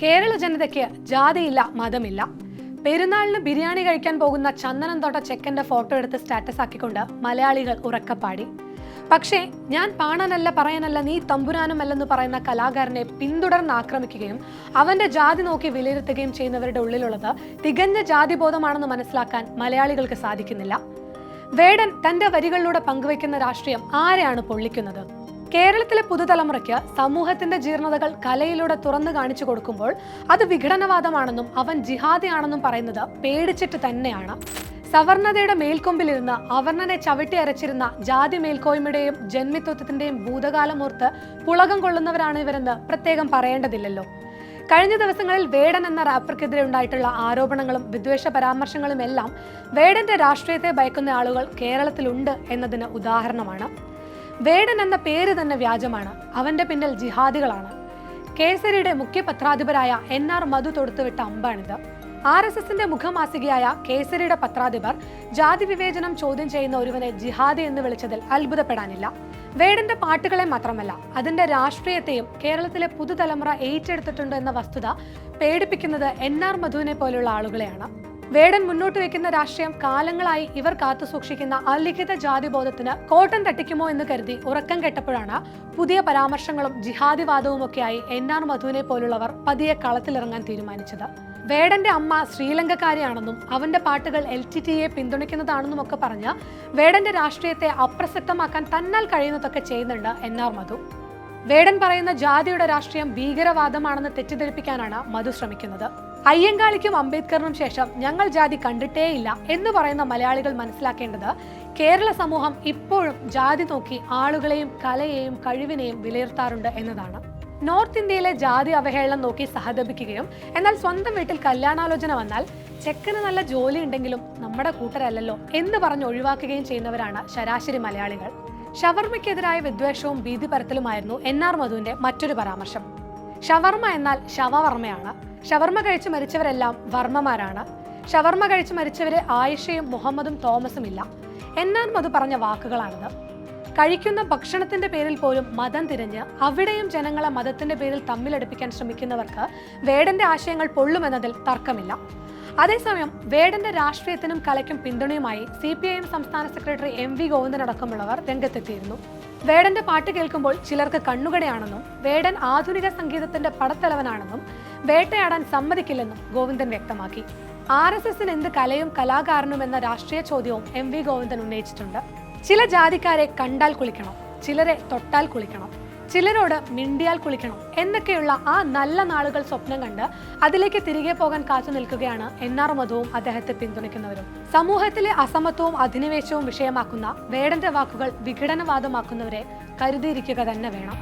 കേരള ജനതയ്ക്ക് ജാതിയില്ല മതമില്ല. പെരുന്നാളിന് ബിരിയാണി കഴിക്കാൻ പോകുന്ന ചന്ദനം തൊട്ട ചെക്കന്റെ ഫോട്ടോ എടുത്ത് സ്റ്റാറ്റസ് ആക്കിക്കൊണ്ട് മലയാളികൾ ഉറക്കപ്പാടി. പക്ഷേ ഞാൻ പാണനല്ല പറയാനല്ല നീ തമ്പുരാനുമല്ലെന്ന് പറയുന്ന കലാകാരനെ പിന്തുടർന്ന് ആക്രമിക്കുകയും അവന്റെ ജാതി നോക്കി വിലയിരുത്തുകയും ചെയ്യുന്നവരുടെ ഉള്ളിലുള്ളത് തികഞ്ഞ ജാതിബോധമാണെന്ന് മനസ്സിലാക്കാൻ മലയാളികൾക്ക് സാധിക്കുന്നില്ല. വേടൻ തന്റെ വരികളിലൂടെ പങ്കുവയ്ക്കുന്ന രാഷ്ട്രീയം ആരെയാണ് പൊള്ളിക്കുന്നത്? കേരളത്തിലെ പുതുതലമുറയ്ക്ക് സമൂഹത്തിന്റെ ജീർണതകൾ കലയിലൂടെ തുറന്നു കാണിച്ചു കൊടുക്കുമ്പോൾ അത് വിഘടനവാദമാണെന്നും അവൻ ജിഹാദിയാണെന്നും പറയുന്നത് പേടിച്ചിട്ട് തന്നെയാണ്. സവർണതയുടെ മേൽക്കൊമ്പിലിരുന്ന് അവർണനെ ചവിട്ടി അരച്ചിരുന്ന ജാതി മേൽക്കോയ്മയുടെയും ജന്മിത്വത്തിന്റെയും ഭൂതകാലമോർത്ത് പുളകം കൊള്ളുന്നവരാണ് ഇവരെന്ന് പ്രത്യേകം പറയേണ്ടതില്ലല്ലോ. കഴിഞ്ഞ ദിവസങ്ങളിൽ വേടൻ എന്ന റാപ്പർക്കെതിരെ ഉണ്ടായിട്ടുള്ള ആരോപണങ്ങളും വിദ്വേഷ പരാമർശങ്ങളും എല്ലാം വേടന്റെ രാഷ്ട്രീയത്തെ ഭയക്കുന്ന ആളുകൾ കേരളത്തിലുണ്ട് എന്നതിന് ഉദാഹരണമാണ്. വേടൻ എന്ന പേര് തന്നെ വ്യാജമാണ്. അവന്റെ പിന്നിൽ ജിഹാദികളാണ്. കേസരിയുടെ മുഖ്യ പത്രാധിപരായ എൻ ആർ മധു തൊടുത്തുവിട്ട അമ്പാണിത്. ആർ എസ് എസിന്റെ മുഖമാസികയായ കേസരിയുടെ പത്രാധിപർ ജാതി വിവേചനം ചോദ്യം ചെയ്യുന്ന ഒരുവനെ ജിഹാദി എന്ന് വിളിച്ചതിൽ അത്ഭുതപ്പെടാനില്ല. വേടന്റെ പാട്ടുകളെ മാത്രമല്ല അതിന്റെ രാഷ്ട്രീയത്തെയും കേരളത്തിലെ പുതുതലമുറ ഏറ്റെടുത്തിട്ടുണ്ട് എന്ന വസ്തുത പേടിപ്പിക്കുന്നത് എൻ ആർ മധുവിനെ പോലുള്ള ആളുകളെയാണ്. വേടൻ മുന്നോട്ട് വെക്കുന്ന രാഷ്ട്രീയം കാലങ്ങളായി ഇവർ കാത്തു സൂക്ഷിക്കുന്ന അലിഖിത ജാതിബോധത്തിന് കോട്ടം തട്ടിക്കുമോ എന്ന് കരുതി ഉറക്കം കെട്ടപ്പോഴാണ് പുതിയ പരാമർശങ്ങളും ജിഹാദിവാദവും ഒക്കെയായി എൻ ആർ മധുവിനെ പോലുള്ളവർ പതിയെ കളത്തിലിറങ്ങാൻ തീരുമാനിച്ചത്. വേടന്റെ അമ്മ ശ്രീലങ്കക്കാരിയാണെന്നും അവന്റെ പാട്ടുകൾ എൽ ടി ടിയെ പിന്തുണയ്ക്കുന്നതാണെന്നും ഒക്കെ പറഞ്ഞ് വേടന്റെ രാഷ്ട്രീയത്തെ അപ്രസക്തമാക്കാൻ തന്നാൽ കഴിയുന്നതൊക്കെ ചെയ്യുന്നുണ്ട് എൻ ആർ മധു. വേടൻ പറയുന്ന ജാതിയുടെ രാഷ്ട്രീയം ഭീകരവാദമാണെന്ന് തെറ്റിദ്ധരിപ്പിക്കാനാണ് മധു ശ്രമിക്കുന്നത്. അയ്യങ്കാളിക്കും അംബേദ്കറിനും ശേഷം ഞങ്ങൾ ജാതി കണ്ടിട്ടേയില്ല എന്ന് പറയുന്ന മലയാളികൾ മനസ്സിലാക്കേണ്ടത് കേരള സമൂഹം ഇപ്പോഴും ജാതി നോക്കി ആളുകളെയും കലയെയും കഴിവിനെയും വിലയിരുത്താറുണ്ട് എന്നതാണ്. നോർത്ത് ഇന്ത്യയിലെ ജാതി അവഹേളനം നോക്കി സഹതപിക്കുകയും എന്നാൽ സ്വന്തം വീട്ടിൽ കല്യാണാലോചന വന്നാൽ ചെക്കന് നല്ല ജോലി ഉണ്ടെങ്കിലും നമ്മുടെ കൂട്ടരല്ലല്ലോ എന്ന് പറഞ്ഞ് ഒഴിവാക്കുകയും ചെയ്യുന്നവരാണ് ശരാശരി മലയാളികൾ. ഷവർമ്മയ്ക്കെതിരായ വിദ്വേഷവും ഭീതി പരത്തലുമായിരുന്നു എൻ ആർ മധുവിന്റെ മറ്റൊരു പരാമർശം. ഷവർമ്മ എന്നാൽ ശവവർമ്മയാണ്. ഷവർമ്മ കഴിച്ച് മരിച്ചവരെല്ലാം വർമ്മമാരാണ്. ഷവർമ്മ കഴിച്ച് മരിച്ചവരെ ആയിഷയും മുഹമ്മദും തോമസും ഇല്ല എൻ അത് പറഞ്ഞ വാക്കുകളാണിത്. കഴിക്കുന്ന ഭക്ഷണത്തിന്റെ പേരിൽ പോലും മതം തിരിഞ്ഞ് അവിടെയും ജനങ്ങളെ മതത്തിന്റെ പേരിൽ തമ്മിലടുപ്പിക്കാൻ ശ്രമിക്കുന്നവർക്ക് വേടന്റെ ആശയങ്ങൾ പൊള്ളുമെന്നതിൽ തർക്കമില്ല. അതേസമയം വേടന്റെ രാഷ്ട്രീയത്തിനും കലയ്ക്കും പിന്തുണയുമായി സി സംസ്ഥാന സെക്രട്ടറി എം വി ഗോവിന്ദൻ അടക്കമുള്ളവർ രംഗത്തെത്തിയിരുന്നു. വേടന്റെ പാട്ട് കേൾക്കുമ്പോൾ ചിലർക്ക് കണ്ണുകടയാണെന്നും വേടൻ ആധുനിക സംഗീതത്തിന്റെ പടത്തലവനാണെന്നും വേട്ടയാടാൻ സമ്മതിക്കില്ലെന്നും ഗോവിന്ദൻ വ്യക്തമാക്കി. ആർ എസ് എസിന് എന്ത് കലയും കലാകാരനും എന്ന രാഷ്ട്രീയ ചോദ്യവും എം വി ഗോവിന്ദൻ ഉന്നയിച്ചിട്ടുണ്ട്. ചില ജാതിക്കാരെ കണ്ടാൽ കുളിക്കണം ചിലരെ തൊട്ടാൽ കുളിക്കണം. ചിലരോട് മിണ്ടിയാൽ കുളിക്കണം എന്നൊക്കെയുള്ള ആ നല്ല നാളുകൾ സ്വപ്നം കണ്ട് അതിലേക്ക് തിരികെ പോകാൻ കാത്തു നിൽക്കുകയാണ് എൻ ആർ മതവും അദ്ദേഹത്തെ പിന്തുണയ്ക്കുന്നവരും. സമൂഹത്തിലെ അസമത്വവും അധിനിവേശവും വിഷയമാക്കുന്ന വേടന്റെ വാക്കുകൾ വിഘടനവാദമാക്കുന്നവരെ കരുതിയിരിക്കുക തന്നെ വേണം.